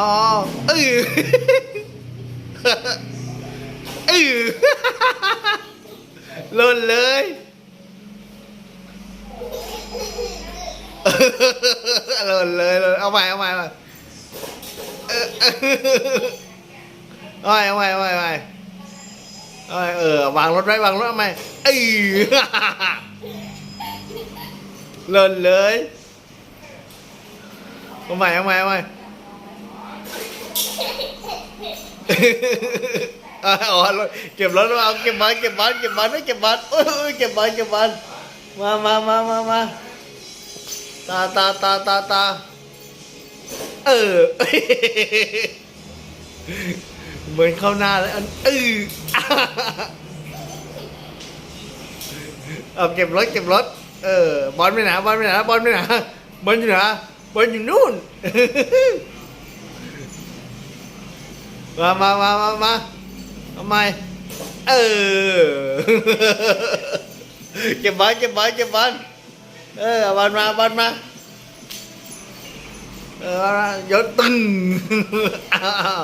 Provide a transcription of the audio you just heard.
Ờ. Ừ Ừ Lồn lưới Lồn lưới lồn Ông mày ông mày, ông Rồi, ông mày ông mày ông mày. Rồi ừ bằng lốt đấy bằng lốt ông mày. Ừ Lồn lưới Ông mày ông mày ông mày. อเอเอาใหม่เอาใหม่เอาใหม่เอาใหม่เออวางรถไว้วางรถเอาใหม่เออหล่นเลยเอาเอาเก็บรถมาเอาเก็บมันเก็บมันเก็บมันเก็บมันโอ้ยเก็บมันเก็บมันมามามามามาตาตาตาตาตาเออเหมือนเข้าหน้าแล้วอันเออเอาเก็บรถเก็บรถเออบอลไปไหนบอลไปไหนบอลไปไหนบอลอยู่ไหนบอลอยู่นู่น มามามามามาทำไมเออ เก็บบอลเก็บบอลเก็บบอลเออเอบอลมาบอลมา เออยศตึงอ้าว